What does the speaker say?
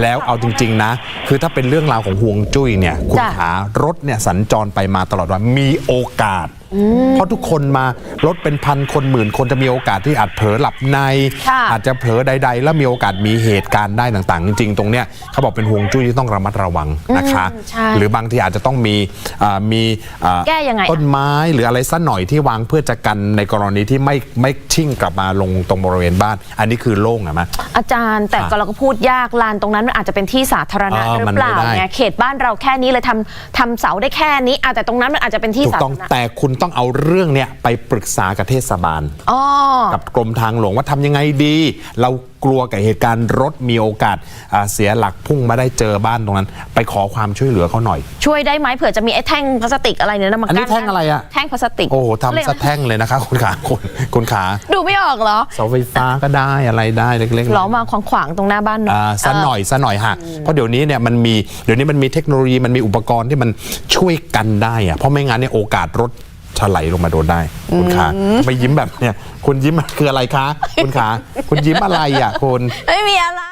แล้วเอาจริง ๆ นะ คือถ้าเป็นเรื่องราวของห่วงจุ้ยเนี่ยคุณจ้ะขารถเนี่ยสัญจรไปมาตลอดวันมีโอกาส เพราะทุกคนมารถเป็นพันคนหมื่นคนจะมีโอกาสที่อาจเผลอหลับใน ค่ะอาจจะเผลอใด ๆ แล้วมีโอกาสมีเหตุการณ์ได้ต่างๆ จริงๆตรงเนี้ยเขาบอกเป็นห่วงจุ้ยที่ต้องระมัดระวังนะคะ อืมใช่หรือบางทีอาจจะต้องมีอ่ามีอ่าแก้ยังไงอะ ต้นไม้หรืออะไรสักหน่อยที่วางเพื่อจะกันในกรณีที่ไม่ไม่ชิ่งกลับมาลงตรงบริเวณบ้าน อันนี้คือโล่งอะมะ อาจารย์แต่อะก็เราก็พูดยากลานตรงนั้นมันอาจจะเป็นที่สาธารณะเออหรือมันเปล่าไม่ได้ ไงเขตบ้านเราแค่นี้เลยทำทำเสาได้แค่นี้อะแต่ตรงนั้นมันอาจจะเป็นที่ถูกสาต้องธารณะ แต่คุณต้องเอาเรื่องเนี้ยไปปรึกษากับเทศบาล อ๋อ กับกรมทางหลวงว่าทำยังไงดี เรากลัวกับเหตุการณ์รถมีโอกาสอ่าเสียหลักพุ่งมาได้เจอบ้านตรงนั้น ไปขอความช่วยเหลือเขาหน่อย ช่วยได้ไหมเผื่อจะมีไอ้แท่งพลาสติกอะไรเนี่ยนะมาอันนี้กั้แท่งอะไรอะ แท่งพลาสติกโอ้โหเรียกทำสะแท่งเลยนะคะคุณขาคุณคุณขาดูไม่ออกเหรอเสาไฟฟ้าก็ได้อะไรได้เล็กๆหรอมาขวางขวางๆตรงหน้าบ้านเนาะ อ่าซะหน่อยซะหน่อยฮะเพราะเดี๋ยวนี้เนี่ยมันมีเดี๋ยวนี้มันมีเทคโนโลยีมันมีอุปกรณ์ที่มันช่วยกันได้อะเพราะไม่งั้นเนี่ยโอกาสรถ ถลายลงมาโดนได้ คุณขาไม่ยิ้มแบบเนี่ยคุณยิ้มคืออะไรคะ คุณขา คุณยิ้มอะไรอะคุณ ไม่มีอะไร